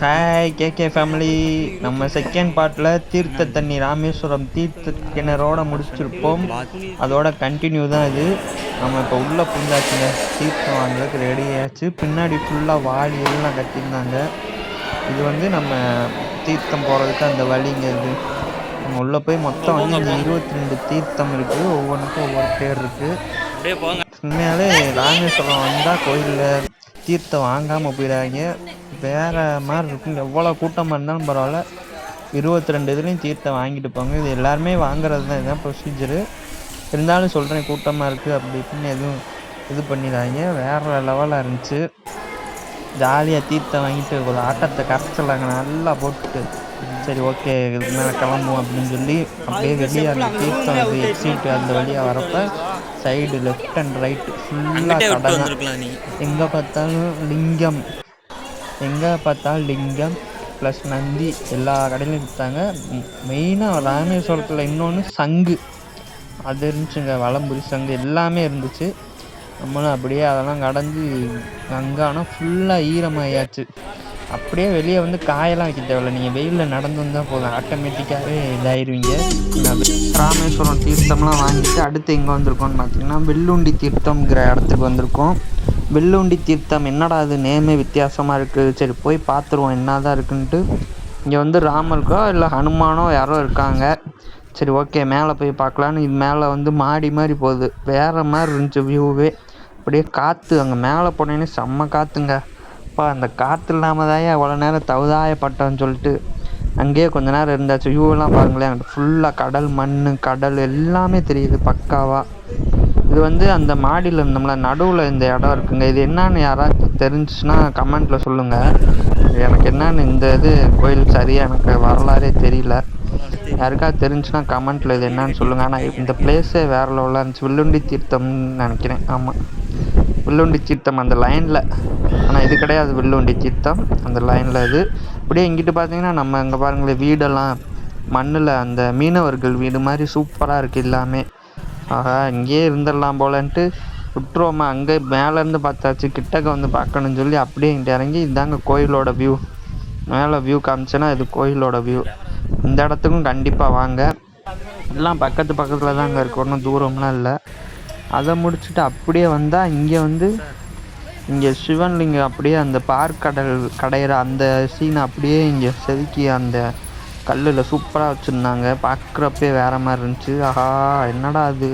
Hi KK family நம்ம second பார்ட்டில் தீர்த்த தண்ணி ராமேஸ்வரம் தீர்த்த கிணறோட முடிச்சிருப்போம். அதோட கண்டினியூ தான் இது. நம்ம இப்போ உள்ளே புந்தாச்சுங்க. தீர்த்தம் வாங்குறதுக்கு ரெடி ஆயாச்சு பின்னாடி ஃபுல்லாக வாளி எல்லாம் கட்டியிருந்தாங்க. இது வந்து நம்ம தீர்த்தம் போகிறதுக்கு அந்த வழிங்க இது. நம்ம உள்ளே போய் மொத்தம் வந்து இங்கே இருபத்தி ரெண்டு தீர்த்தம் இருக்குது ஒவ்வொன்றுக்கும் ஒவ்வொரு பேர் இருக்குது உண்மையாலே ராமேஸ்வரம் வந்தால் கோயிலில் தீர்த்தம் வாங்காமல் போயிடாதீங்க. வேறு மாதிரி இருக்கும். எவ்வளோ கூட்டமாக இருந்தாலும் பரவாயில்ல. இருபத்தி ரெண்டு இதுலேயும் தீர்த்தம் வாங்கிட்டு போங்க. இது எல்லாருமே வாங்குறது தான் இதுதான் ப்ரொசீஜரு இருந்தாலும் சொல்கிறேன் கூட்டமாக இருக்குது அப்படி இப்படின்னு எதுவும் இது பண்ணிடாதீங்க. வேறு லெவலாக இருந்துச்சு. ஜாலியாக தீர்த்தம் வாங்கிட்டு ஒரு ஆட்டத்தை கரைச்சலாங்க. நல்லா போட்டுட்டு. சரி ஓகே இதுக்கு மேலே கிளம்புவோம் அப்படின்னு சொல்லி அப்படியே வெளியே அந்த தீர்த்தம் அது எக்ஸிட் அந்த வழியாக வரப்போ சைடு லெஃப்ட் அண்ட் ரைட்டு ஃபுல்லாக கடை எங்கே பார்த்தாலும் லிங்கம். எங்கே பார்த்தாலும் லிங்கம் ப்ளஸ் நந்தி எல்லா கடையிலையும் விற்றாங்க மெயினாக ராமேஸ்வரத்தில் இன்னொன்று சங்கு. அது இருந்துச்சுங்க வலம்புரி சங்கு எல்லாமே இருந்துச்சு. நம்மளும் அப்படியே அதெல்லாம் கடந்து அங்கானா ஃபுல்லாக ஈரமாயாச்சு. அப்படியே வெளியே வந்து காயெல்லாம் வைக்க தேவையில்ல. நீங்கள் வெயிலில் நடந்து வந்தால் போதும். ஆட்டோமேட்டிக்காகவே இதாயிருவீங்க. ராமேஸ்வரம் தீர்த்தம்லாம் வாங்கிட்டு அடுத்து எங்கே வந்திருக்கோம்னு பார்த்தீங்கன்னா வெள்ளுண்டி தீர்த்தம்ங்கிற இடத்துக்கு வந்திருக்கோம். வெள்ளுண்டி தீர்த்தம் என்னடா அது நேமே வித்தியாசமாக இருக்குது சரி போய் பார்த்துருவோம் என்ன தான் இருக்குன்ட்டு. இங்கே வந்து ராமருக்கோ இல்லை ஹனுமானோ யாரோ இருக்காங்க. சரி ஓகே மேலே போய் பார்க்கலான்னு இது மேலே வந்து மாடி மாதிரி போகுது. வேறு மாதிரி இருந்துச்சு வியூவே அப்படியே காற்று அங்கே மேலே போனேன்னு செம்ம காற்றுங்க அப்பா அந்த காற்று இல்லாமல் தான் அவ்வளோ நேரம் தவுதாயப்பட்டோன்னு சொல்லிட்டு. அங்கேயே கொஞ்ச நேரம் இருந்தாச்சு. வியூவெல்லாம் பாருங்களேன். ஃபுல்லாக கடல் மண் கடல் எல்லாமே தெரியுது பக்காவாக இது வந்து அந்த மாடியில் இருந்தோம்ல நடுவில் இந்த இடம் இருக்குங்க. இது என்னன்னு யாராச்சும் தெரிஞ்சுன்னா கமெண்ட்டில் சொல்லுங்கள் எனக்கு என்னன்னு இந்த இது கோயில் சரியாக எனக்கு வரலாறே தெரியல. யாருக்காவது தெரிஞ்சுன்னா கமெண்ட்டில் இது என்னன்னு சொல்லுங்கள் ஆனால் இந்த பிளேஸே வேறு லெவலாக இருந்துச்சு. வில்லுண்டி தீர்த்தம்னு நினைக்கிறேன். ஆமாம் வில்லுண்டி தீர்த்தம் அந்த லைனில் ஆனால் இது கிடையாது வில்லுண்டி தீர்த்தம். அந்த லைனில் இது. அப்படியே இங்கிட்டு பார்த்தீங்கன்னா நம்ம இங்கே பாருங்களேன் வீடெல்லாம் மண்ணில் அந்த மீனவர்கள் வீடு மாதிரி சூப்பராக இருக்குது எல்லாமே. ஆஹா இங்கேயே இருந்துடலாம் போலன்ட்டு விட்டுருவோமா. அங்கே மேலேருந்து பார்த்தாச்சு கிட்டக்க வந்து பார்க்கணும்னு சொல்லி அப்படியே இங்கிட்ட இறங்கி இதாங்க கோயிலோட வியூ மேலே வியூ காமிச்சேன்னா இது கோயிலோட வியூ இந்த இடத்துக்கும் கண்டிப்பாக வாங்க. எல்லாம் பக்கத்து பக்கத்தில் தாங்க இருக்குது ஒன்றும் தூரம்லாம் இல்லை. அதை முடிச்சுட்டு அப்படியே வந்தால் இங்கே வந்து இங்கே சிவன்லிங்கம் அப்படியே அந்த பார்க்கடல் கடையிற அந்த சீனை அப்படியே இங்கே செதுக்கி அந்த கல்லில் சூப்பராக வச்சுருந்தாங்க. பார்க்குறப்பே வேறு மாதிரி இருந்துச்சு. ஆஹா என்னடா அது?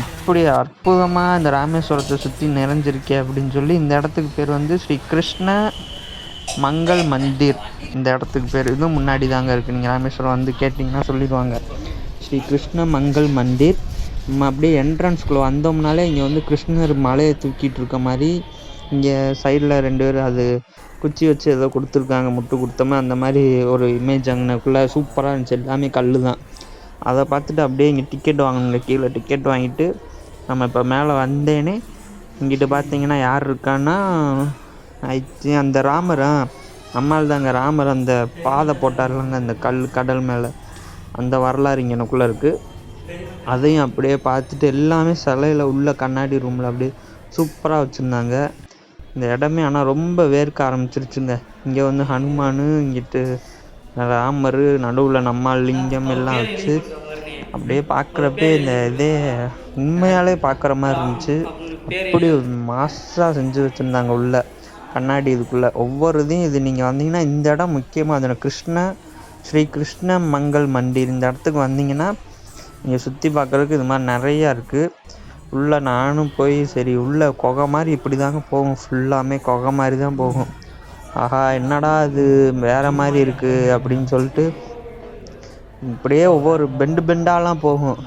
இப்படி அற்புதமாக இந்த ராமேஸ்வரத்தை சுற்றி நிறைஞ்சிருக்கே அப்படின்னு சொல்லி இந்த இடத்துக்கு பேர் வந்து ஸ்ரீ கிருஷ்ண மங்கள் மந்திர். இந்த இடத்துக்கு பேர் இதுவும் முன்னாடி தாங்க இருக்குது நீங்கள் ராமேஸ்வரம் வந்து கேட்டிங்கன்னா சொல்லிடுவாங்க. ஸ்ரீ கிருஷ்ண மங்கள் மந்திர். நம்ம அப்படியே என்ட்ரன்ஸ்குள்ளே வந்தோம்னாலே இங்கே வந்து கிருஷ்ணர் மலையை தூக்கிட்டு இருக்க மாதிரி இங்கே சைடில் ரெண்டு பேர் அது குச்சி வச்சு ஏதோ கொடுத்துருக்காங்க முட்டு கொடுத்தோமே அந்த மாதிரி ஒரு இமேஜ் அங்கனக்குள்ளே சூப்பராக இருந்துச்சு. எல்லாமே கல் தான் அதை பார்த்துட்டு அப்படியே இங்கே டிக்கெட் வாங்கணுங்க கீழே டிக்கெட் வாங்கிட்டு நம்ம இப்போ மேலே வந்தேனே இங்கிட்ட பார்த்தீங்கன்னா யார் இருக்கான்னா அந்த ராமரா நம்மால் தாங்க ராமர் அந்த பாதை போட்டார்லங்க அந்த கல் கடல் மேலே. அந்த வரலாறு இங்கே எனக்குள்ளே இருக்குது அதையும் அப்படியே பார்த்துட்டு எல்லாமே சிலையில் உள்ள கண்ணாடி ரூமில் அப்படியே சூப்பராக வச்சுருந்தாங்க. இந்த இடமே ஆனால் ரொம்ப வேர்க்க ஆரம்பிச்சிருச்சுங்க. இங்கே வந்து ஹனுமான் இங்கிட்டு ராமர் நடுவில் நம்மால் லிங்கம் எல்லாம் வச்சு அப்படியே பார்க்குறப்பே இந்த இதே உண்மையாலே பார்க்குற மாதிரி இருந்துச்சு. அப்படி மாசாக செஞ்சு வச்சுருந்தாங்க உள்ள கண்ணாடி இதுக்குள்ளே. ஒவ்வொரு இதையும் இது நீங்கள் வந்தீங்கன்னா இந்த இடம் முக்கியமாக அதில் கிருஷ்ண ஸ்ரீ கிருஷ்ண மங்கள் மண்டி இந்த இடத்துக்கு வந்தீங்கன்னா இங்கே சுற்றி பார்க்குறதுக்கு இது மாதிரி நிறையா இருக்குது உள்ளே நானும் போய் சரி உள்ளே குகை மாதிரி இப்படி தாங்க போகும். ஃபுல்லாமே குகை மாதிரி தான் போகும். ஆஹா என்னடா இது? வேறு மாதிரி இருக்குது அப்படின்னு சொல்லிட்டு இப்படியே ஒவ்வொரு பெண்டு பெண்டாலாம் போகும்.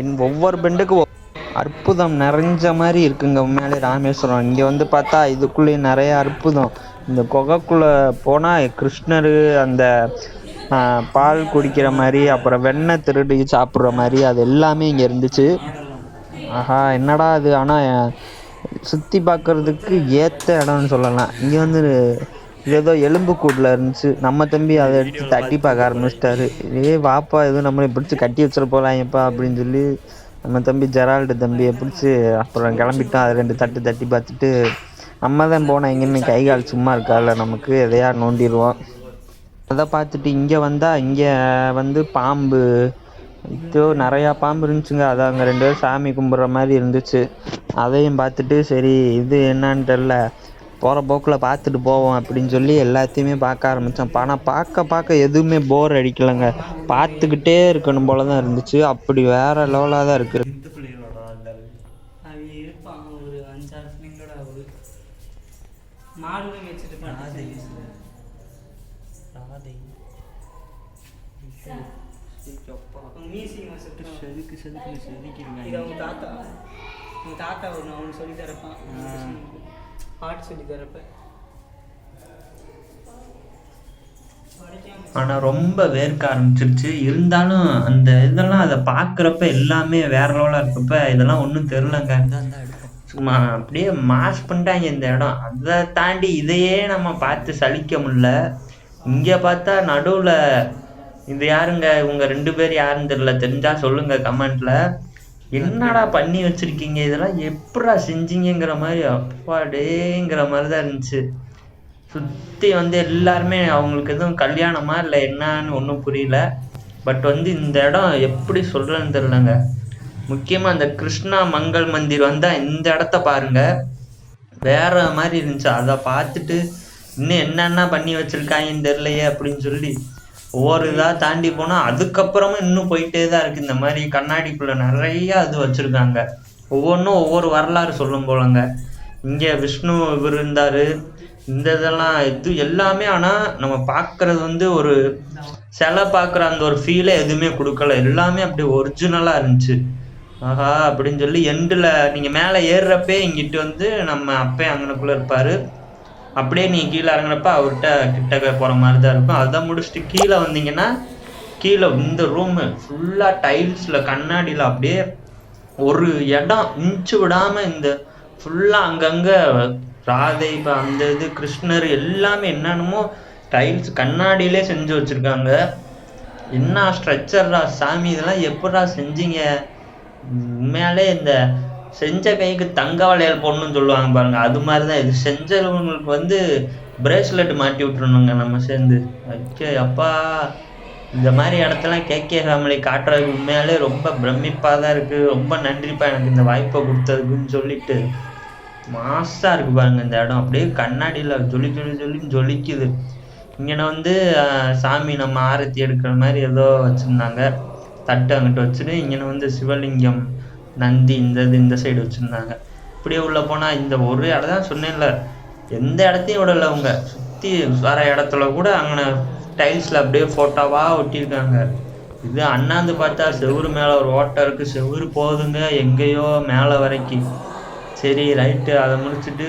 இன் ஒவ்வொரு பெண்டுக்கும் அற்புதம் நிறைஞ்ச மாதிரி இருக்குங்க. உண்மையாலே ராமேஸ்வரம். இங்கே வந்து பார்த்தா இதுக்குள்ளேயே நிறைய அற்புதம். இந்த குகைக்குள்ளே போனால் கிருஷ்ணர் அந்த பால் குடிக்கிற மாதிரி அப்புறம் வெண்ணெய் திருடி சாப்பிட்ற மாதிரி அது எல்லாமே இங்கே இருந்துச்சு. ஆஹா என்னடா இது? ஆனால் சுற்றி பார்க்குறதுக்கு ஏற்ற இடம்னு சொல்லலாம். இங்கே வந்து ஏதோ எலும்பு எலும்புக்கூடில் இருந்துச்சு. நம்ம தம்பி அதை எடுத்து தட்டி பார்க்க ஆரம்பிச்சிட்டாரு. ஏ வாப்பா எதுவும் நம்மளை பிடிச்சி கட்டி வச்சிட போகலாம்ப்பா அப்படின்னு சொல்லி நம்ம தம்பி ஜெரால்டு தம்பியை பிடிச்சி அப்புறம் கிளம்பிட்டோம் அதை ரெண்டு தட்டு தட்டி பார்த்துட்டு நம்ம தான் போனால் எங்கேயுமே கை கால் சும்மா இருக்கால நமக்கு எதையா நோண்டிடுவோம். அதை பார்த்துட்டு இங்கே வந்தால் இங்கே வந்து பாம்பு இதோ நிறையா பாம்பு இருந்துச்சுங்க. அது அங்கே ரெண்டு பேரும் சாமி கும்பிட்ற மாதிரி இருந்துச்சு. அதையும் பார்த்துட்டு சரி இது என்னன்னு தெரில போகிற போக்கில் பார்த்துட்டு போவோம் அப்படின்னு சொல்லி எல்லாத்தையுமே பார்க்க ஆரம்பித்தோம் ஆனால் பார்க்க பார்க்க எதுவுமே போர் அடிக்கலைங்க. பார்த்துக்கிட்டே இருக்கணும் போல தான் இருந்துச்சு. அப்படி வேறு லெவலாக தான் இருக்குது. அவன் செதுக்கு செதுக்கு இது செதுக்கிருக்காங்க அவங்க தாத்தா அவங்க தாத்தா ஒன்று அவனுக்கு சொல்லி தரப்பான் பாட்டு சொல்லி தரப்ப ஆனால் ரொம்ப வேர்க்க ஆரம்பிச்சிருச்சு. இருந்தாலும் அந்த இதெல்லாம் அதை பார்க்குறப்ப எல்லாமே வேற லெவலாக இருக்கப்ப இதெல்லாம் ஒன்றும் தெரிலங்க சும்மா அப்படியே மாஸ் பண்ணிட்டாங்க இந்த இடம். அதை தாண்டி இதையே நம்ம பார்த்து சலிக்க முடியல. இங்கே பார்த்தா நடுவில் இது யாருங்க? இவங்க ரெண்டு பேர் யாருன்னு தெரியல. தெரிஞ்சா சொல்லுங்க கமெண்ட்ல. என்னடா பண்ணி வச்சிருக்கீங்க? இதெல்லாம் எப்படா செஞ்சீங்கிற மாதிரி அப்பாடேங்கிற மாதிரி தான் இருந்துச்சு. சுற்றி வந்து எல்லாருமே அவங்களுக்கு எதுவும் கல்யாணமா இல்லை என்னன்னு ஒன்றும் புரியல. பட் வந்து இந்த இடம் எப்படி சொல்கிறேன்னு தெரிலங்க முக்கியமாக அந்த கிருஷ்ணா மங்கள் மந்திர் வந்தால் இந்த இடத்த பாருங்க. வேற மாதிரி இருந்துச்சு. அதை பார்த்துட்டு இன்னும் என்னென்ன பண்ணி வச்சிருக்காங்கன்னு தெரியலையே அப்படின்னு சொல்லி. ஒவ்வொரு இதாக தாண்டி போனால் அதுக்கப்புறமும் இன்னும் போயிட்டே தான் இருக்குது இந்த மாதிரி கண்ணாடிக்குள்ளே நிறைய இது வச்சுருக்காங்க. ஒவ்வொன்றும் ஒவ்வொரு வரலாறு சொல்லும் போலங்க. இங்கே விஷ்ணு இவர் இருந்தார். இந்த இதெல்லாம் இது எல்லாமே ஆனால் நம்ம பார்க்குறது வந்து ஒரு சிலை பார்க்குற அந்த ஒரு ஃபீலே எதுவுமே கொடுக்கல. எல்லாமே அப்படி ஒரிஜினலாக இருந்துச்சு. ஆஹா அப்படின்னு சொல்லி எண்டில் நீங்கள் மேலே ஏறுறப்பே இங்கிட்டு வந்து நம்ம அப்பே அங்கனுக்குள்ளே இருப்பார். அப்படியே நீங்கள் கீழே இறங்குறப்ப அவர்கிட்ட கிட்டக்க போகிற மாதிரி தான் இருக்கும். அதை முடிச்சுட்டு கீழே வந்தீங்கன்னா கீழே இந்த ரூமு ஃபுல்லாக டைல்ஸில் கண்ணாடியில் அப்படியே ஒரு இடம் இன்ச்சு விடாமல் இந்த ஃபுல்லாக அங்கங்கே ராதை இப்போ அந்த இது கிருஷ்ணர் எல்லாமே என்னென்னமோ டைல்ஸ் கண்ணாடியிலே செஞ்சு வச்சுருக்காங்க. என்ன ஸ்ட்ரக்சர்ரா சாமி இதெல்லாம் எப்படா செஞ்சீங்க? உண்மையாலே இந்த செஞ்ச கைக்கு தங்க வளையல் போடணும்னு சொல்லுவாங்க பாருங்க. அது மாதிரி தான் இது செஞ்சவங்களுக்கு வந்து பிரேஸ்லெட் மாட்டி விட்டுருணுங்க நம்ம சேர்ந்து. அச்சோ அப்பா. இந்த மாதிரி இடத்தெல்லாம் கேகே ஃபேமிலி காட்டுறதுக்கு உண்மையாலே ரொம்ப பிரமிப்பாக தான் இருக்குது ரொம்ப நன்றிப்பா எனக்கு இந்த வாய்ப்பை கொடுத்ததுக்குன்னு சொல்லிட்டு மாசாக இருக்குது பாருங்க இந்த இடம். அப்படியே கண்ணாடியில் ஜொலி ஜொலி ஜொலின்னு ஜொலிக்குது. இங்கே வந்து சாமி நம்ம ஆரத்தி எடுக்கிற மாதிரி ஏதோ வச்சுருந்தாங்க. தட்டு அங்கிட்டு வச்சுட்டு இங்கே வந்து சிவலிங்கம் நந்தி இந்த இது இந்த சைடு வச்சுருந்தாங்க. இப்படியே உள்ளே போனால் இந்த ஒரு இடம் தான் சொன்னேன்ல. எந்த இடத்தையும் விடலை அவங்க. சுற்றி வர இடத்துல கூட அங்கே டைல்ஸில் அப்படியே ஃபோட்டோவாக ஒட்டியிருக்காங்க. இது அண்ணாந்து பார்த்தா செவுரு மேலே ஒரு ஓட்டை இருக்குது செவுரு போகுதுங்க எங்கேயோ மேலே வரைக்கும். சரி ரைட்டு அதை முடிச்சுட்டு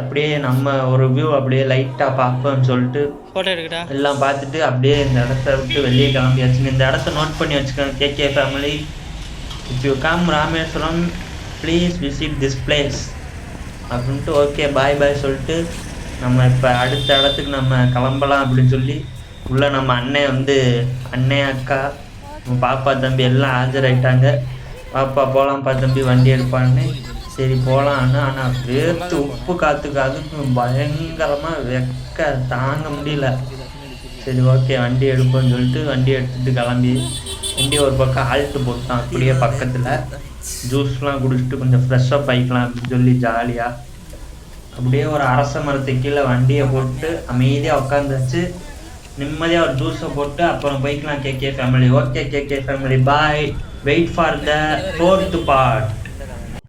அப்படியே நம்ம ஒரு வியூ அப்படியே லைட்டாக பார்ப்போம்னு சொல்லிட்டு ஃபோட்டோ எடுக்கட்டா? எல்லாம் பார்த்துட்டு அப்படியே இந்த இடத்த விட்டு வெளியே கிளம்பியாச்சுங்க. இந்த இடத்த நோட் பண்ணி வச்சுக்கோங்க KK family if you come Rameswaram please visit this place அப்படின்ட்டு ஓகே பாய் பாய் சொல்லிட்டு நம்ம இப்போ அடுத்த இடத்துக்கு நம்ம கிளம்பலாம் அப்படின்னு சொல்லி உள்ளே நம்ம அண்ணன் வந்து அண்ணன் அக்கா நம்ம பாப்பா தம்பி எல்லாம் ஆஜராயிட்டாங்க. பாப்பா போகலாம்ப்பா தம்பி வண்டி எடுப்பான்னு. சரி போகலான்னு ஆனால் வேர்த்து உப்பு காற்றுக்கு அதுக்கும் பயங்கரமாக வெக்க தாங்க முடியல. சரி ஓகே வண்டி எடுப்போம்னு சொல்லிட்டு வண்டி எடுத்துகிட்டு கிளம்பி. வண்டி ஒரு பக்கம் ஆல்ட்டு போட்டான் அப்படியே பக்கத்தில் ஜூஸ்லாம் குடிச்சிட்டு கொஞ்சம் ஃப்ரெஷ்ஷப் ஆகிக்கலாம் அப்படின்னு சொல்லி ஜாலியாக அப்படியே ஒரு அரச மரத்துக்கு கீழே வண்டியை போட்டு அமைதியாக உட்காந்துச்சு நிம்மதியாக ஒரு ஜூஸை போட்டு அப்புறம் போய்க்கலாம் KK family okay KK family bye wait for the fourth part